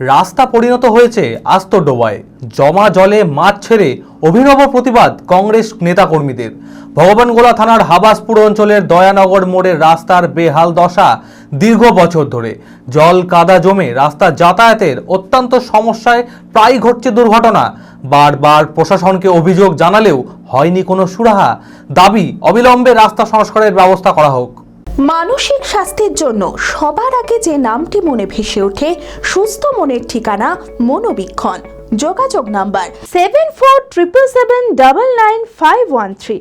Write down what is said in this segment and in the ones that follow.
রাস্তা পরিণত হয়েছে আস্ত ডোবায়। জমা জলে মাছ ছেড়ে অভিনব প্রতিবাদ কংগ্রেস নেতাকর্মীদের। ভগবানগোলা থানার হাবাসপুর অঞ্চলের দয়ানগর মোড়ের রাস্তার বেহাল দশা দীর্ঘ বছর ধরে। জল কাদা জমে রাস্তা যাতায়াতের অত্যন্ত সমস্যায় প্রায় ঘটছে দুর্ঘটনা। বারবার প্রশাসনকে অভিযোগ জানালেও হয়নি কোনো সুরাহা। দাবি অবিলম্বে রাস্তা সংস্কারের ব্যবস্থা করা হোক। মানসিক স্বাস্থ্যের জন্য সবার আগে যে নামটি মনে ভেসে ওঠে সুস্থ মনের ঠিকানা মনোবীক্ষণ। যোগাযোগ number seven four triple seven double nine five one three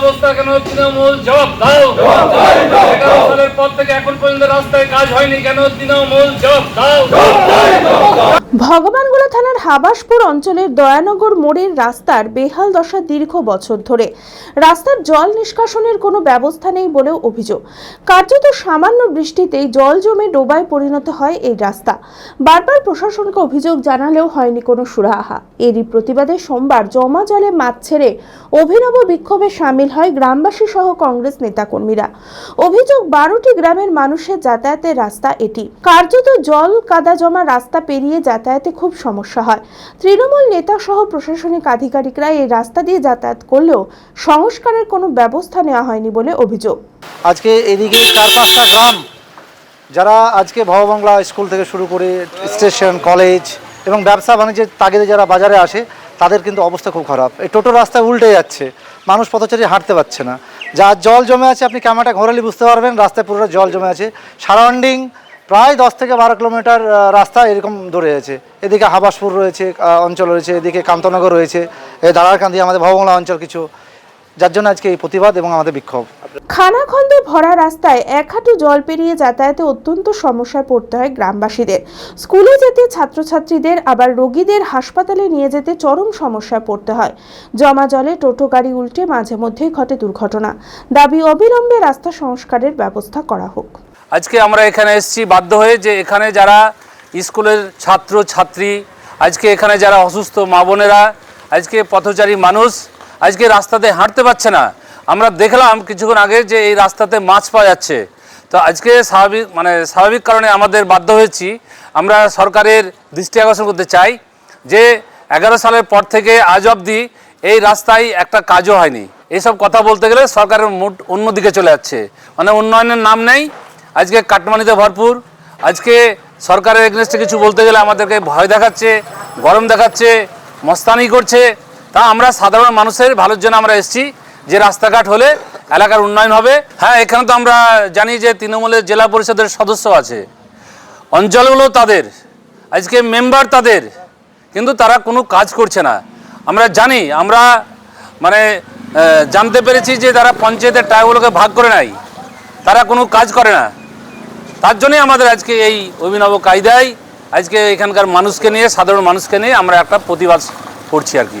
অবস্থা কেন তৃণমূল জবাব দাও। পর থেকে এখন পর্যন্ত রাস্তায় কাজ হয়নি কেন তৃণমূল জবাব দাও। ভগবানগোলা থানার হাবাসপুর অঞ্চলের দয়ানগর মোড়ের রাস্তার বেহাল দশা দীর্ঘ বছর ধরে। রাস্তার জল নিষ্কাশনের কোনো ব্যবস্থা নেই বলেও অভিযোগ। কার্যত সামান্য বৃষ্টিতেই জল জমে ডোবায় পরিণত হয় এই রাস্তা। বারবার প্রশাসনকে অভিযোগ জানালেও হয়নি কোনো সুরাহা। এরই প্রতিবাদে সোমবার জমা জলে মাছ ছেড়ে অভিনব বিক্ষোভে সামিল হয় গ্রামবাসী সহ কংগ্রেস নেতাকর্মীরা। অভিযোগ, বারোটি গ্রামের মানুষের যাতায়াতের রাস্তা এটি। কার্যত জল কাদা জমা রাস্তা পেরিয়ে যাতায়াতে খুব সমস্যা হয়। তৃণমূল নেতা সহ প্রশাসনিক আধিকারিকরা এই রাস্তা দিয়ে যাতায়াত করলেও সংস্কারের কোনো ব্যবস্থা নেওয়া হয়নি বলে অভিযোগ। আজকে এদিকে চার পাঁচটা গ্রাম যারা আজকে ভববাংলা স্কুল থেকে শুরু করে স্টেশন, কলেজ এবং ব্যবসা বাণিজ্যের তাগিদে যারা বাজারে আসে, তাদের কিন্তু অবস্থা খুব খারাপ। এই টোটো রাস্তায় উল্টে যাচ্ছে, মানুষ পথচারী হাঁটতে পারছে না। যা জল জমে আছে, আপনি ক্যামেরাটা ঘোরালে বুঝতে পারবেন, রাস্তায় পুরোটা জল জমে আছে। সারাউন্ডিং প্রায় দশ থেকে বারো কিলোমিটার রাস্তা এরকম ধরে আছে। এদিকে হাবাসপুর রয়েছে অঞ্চল রয়েছে, এদিকে কান্তনগর রয়েছে দাঁড়ারকান্দি আমাদের ভবংলা অঞ্চল কিছু। যার জন্য আজকে এই প্রতিবাদ এবং আমাদের বিক্ষোভ। খানাখন্দে ভরা রাস্তায় এক হাঁটু জল পেরিয়ে যাতায়াতে অত্যন্ত সমস্যায় পড়তে হয় গ্রামবাসীদের। স্কুলে যেতে ছাত্রছাত্রীদের, আবার রোগীদের হাসপাতালে নিয়ে যেতে চরম সমস্যায় পড়তে হয়। জমা জলে টোটো গাড়ি উল্টে মাঝে মধ্যেই ঘটে দুর্ঘটনা। দাবি অবিলম্বে রাস্তা সংস্কারের ব্যবস্থা করা হোক। আজকে আমরা এখানে এসেছি, বাধ্য হয়ে যে এখানে যারা স্কুলের ছাত্র, ছাত্রী, আজকে এখানে যারা অসুস্থ মা বোনেরা, আজকে পথচারী মানুষ, আজকে রাস্তাতে হাঁটতে পারছে না। আমরা দেখলাম কিছুক্ষণ আগে যে এই রাস্তাতে মাছ পাওয়া যাচ্ছে। তো আজকে স্বাভাবিক মানে স্বাভাবিক কারণে আমাদের বাধ্য হয়েছি, আমরা সরকারের দৃষ্টি আকর্ষণ করতে চাই যে এগারো সালের পর থেকে আজ অবধি এই রাস্তায় একটা কাজও হয়নি। এইসব কথা বলতে গেলে সরকারের মুড অন্যদিকে চলে যাচ্ছে। মানে উন্নয়নের নাম নেই আজকে কাটমানিতে ভরপুর। আজকে সরকারের এগনেস্টে কিছু বলতে গেলে আমাদেরকে ভয় দেখাচ্ছে, গরম দেখাচ্ছে, মস্তানি করছে। তা আমরা সাধারণ মানুষের ভালোর জন্য আমরা এসেছি। যে রাস্তাঘাট হলে এলাকার উন্নয়ন হবে। হ্যাঁ এখানে তো আমরা জানি যে তৃণমূলের জেলা পরিষদের সদস্য আছে। অঞ্চলগুলো তাদের, আজকে মেম্বার তাদের। কিন্তু তারা কোনো কাজ করছে না। আমরা জানি, আমরা মানে জানতে পেরেছি যে তারা পঞ্চায়েতের টাকাগুলোকে ভাগ করে নেয় তারা কোনো কাজ করে না। তার জন্যই আমাদের আজকে এই অভিনব কায়দায়, আজকে এখানকার মানুষকে নিয়ে, সাধারণ মানুষকে নিয়ে আমরা একটা প্রতিবাদ করছি আর কি।